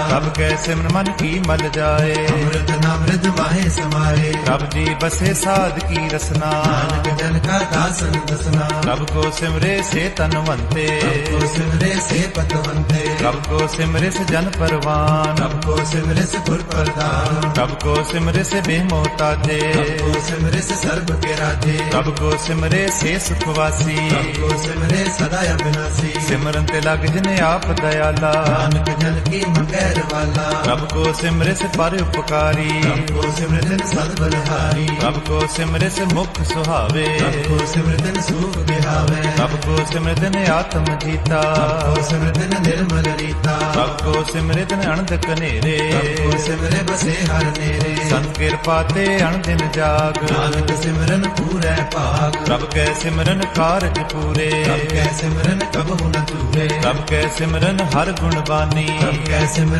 अब कैसे मन की मल जाए? अमृत नामृत माहे समारे रब जी बसे साध की रसना। जन का दासन दसना रब को सिमरे से तनवंते को सिमरे से पतवंते रब को सिमरे से जन परवान रब को सिमरे से गुर प्रदान रब को सिमरे से बेमोता दे को सिमरे से सर्व के राधे रब को सिमरे से सुखवासी रब को सिमरे सदा अविनाशी सिमरन ते लग जने आप दयाला नानक जन की मंगैर वाला रब को सिमरे से पर उपकारी रब को सिमरे से सद बलहारी रब को सिमरे से मुख सुहावे को सिमृतन सुख बिहावे सबको सिमृतन आत्म जीता सबको सिमृतन निर्मल रीता सबको सिमृतन अनंत कनेरे सबको सिमरे बसे हर नेरे संत कृपा ते अनदिन जाग नानक सिमरन पूरे पाग सब कै सिमरन कारज पूरे सब कै सिमरन कबहु न दूरे सब कै सिमरन हर गुण बानी सब कै सिमरन